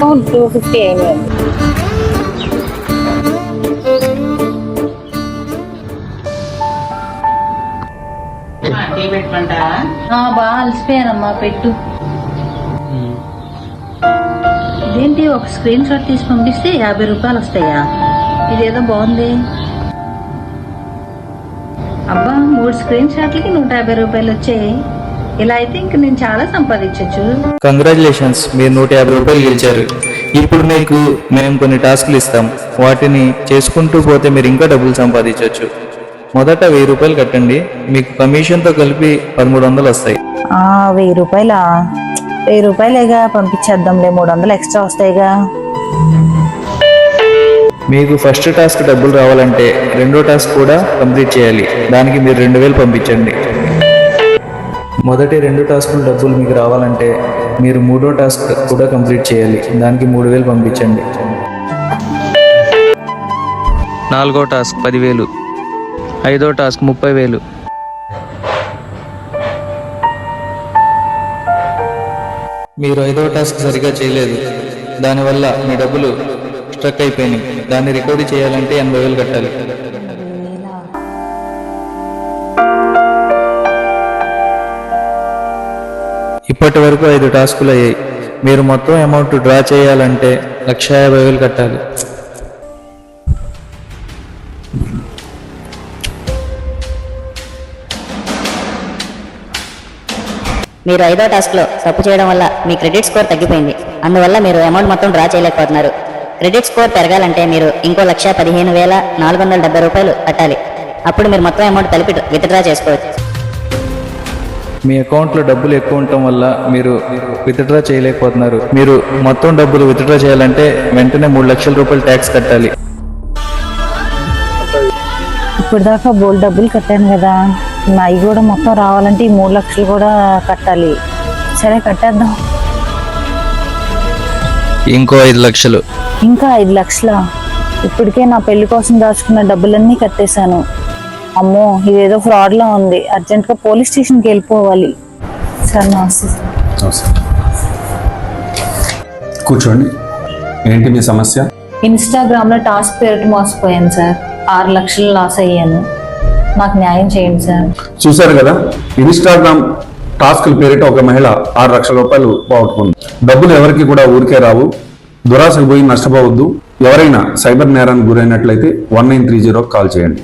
Two fifty పెట్టుకుంటావా బాగా అలసిపోయానమ్మా పెట్టు. ఇదేంటి ఒక స్క్రీన్ షాట్ తీసి పంపిస్తే యాభై రూపాయలు వస్తాయా? ఇదేదో బాగుంది. అబ్బా మూడు స్క్రీన్ షాట్లకి నూట యాభై రూపాయలు వచ్చాయి. ఇలా అయితే ఇంక నేను చాలా సంపాదించవచ్చు కంగ్రాచులేషన్స్ మీరు నూట యాభై రూపాయలు గెలిచారు. ఇప్పుడు మీకు మేము కొన్ని టాస్క్లు ఇస్తాం. వాటిని చేసుకుంటూ పోతే మీరు ఇంకా డబ్బులు సంపాదించవచ్చు మొదట వెయ్యి రూపాయలు కట్టండి. మీకు కమిషన్తో కలిపి పదమూడు వందలు వస్తాయి. వెయ్యి రూపాయలా? వెయ్యి రూపాయలేగా? పంపించేద్దాంలే. మూడు వందలు ఎక్స్ట్రా వస్తాయిగా? మీకు ఫస్ట్ టాస్క్ డబ్బులు రావాలంటే రెండో టాస్క్ కూడా కంప్లీట్ చేయాలి. దానికి మీరు రెండు వేలు పంపించండి. మొదటి రెండు టాస్కులు డబ్బులు మీకు రావాలంటే మీరు మూడో టాస్క్ కూడా కంప్లీట్ చేయాలి. దానికి మూడు వేలు పంపించండి. నాలుగో టాస్క్ పదివేలు. ఐదో టాస్క్ ముప్పై వేలు మీరు ఐదో టాస్క్ సరిగా చేయలేదు. దానివల్ల మీ డబ్బులు స్ట్రక్ అయిపోయినాయి. దాన్ని రికవరీ చేయాలంటే ఎనభై వేలు కట్టాలి. ఇప్పటి వరకు ఐదు టాస్కులు అయ్యాయి. మీరు మొత్తం అమౌంట్ డ్రా చేయాలంటే లక్ష యాభై వేలు కట్టాలి. మీరు ఐదో టాస్క్లో తప్పు చేయడం వల్ల మీ క్రెడిట్ స్కోర్ తగ్గిపోయింది. అందువల్ల మీరు అమౌంట్ మొత్తం డ్రా చేయలేకపోతున్నారు. క్రెడిట్ స్కోర్ పెరగాలంటే మీరు ఇంకో లక్ష పదిహేను వేల నాలుగు వందల డెబ్బై రూపాయలు కట్టాలి. అప్పుడు మీరు మొత్తం అమౌంట్ కలిపి విత్డ్రా చేసుకోవచ్చు. మీ అకౌంట్లో డబ్బులు ఎక్కువ ఉండటం వల్ల మీరు విత్డ్రా చేయలేకపోతున్నారు. మీరు మొత్తం డబ్బులు విత్డ్రా చేయాలంటే వెంటనే మూడు లక్షల రూపాయలు ట్యాక్స్ కట్టాలి. ఇప్పుడు దాకా బోల్ డబ్బులు కట్టాను కదా. నాయి కూడా మొత్తం రావాలంటే ఈ మూడు లక్షలు కూడా కట్టాలి. సరే కట్టేద్దాం. ఇంకో ఐదు లక్షలు. ఇంకా ఐదు లక్షల? ఇప్పటికే నా పెళ్ళి కోసం దాచుకున్న డబ్బులన్నీ కట్టేశాను. అమ్మో ఇదేదో ఫ్రాడ్ లా ఉంది. అర్జెంట్గా పోలీస్ స్టేషన్కి వెళ్ళిపోవాలి. సార్ నమస్తే కూర్చోండి. ఏంటి మీ సమస్య? ఇన్స్టాగ్రామ్లో టాస్క్ పేరిట మోసపోయాను సార్. ఆరు లక్షలు లాస్ అయ్యాను. నాకు న్యాయం చేయండి సార్. చూశారు కదా? ఇన్స్టాగ్రామ్ టాస్క్ల పేరిట ఒక మహిళ ఆరు లక్షల రూపాయలు పోగొట్టుకుంది. డబ్బులు ఎవరికి కూడా ఊరికే రావు. దురాశకు పోయి నష్టపోవద్దు. ఎవరైనా సైబర్ నేరానికి గురైనట్లయితే వన్ నైన్ త్రీ జీరోకి కాల్ చేయండి.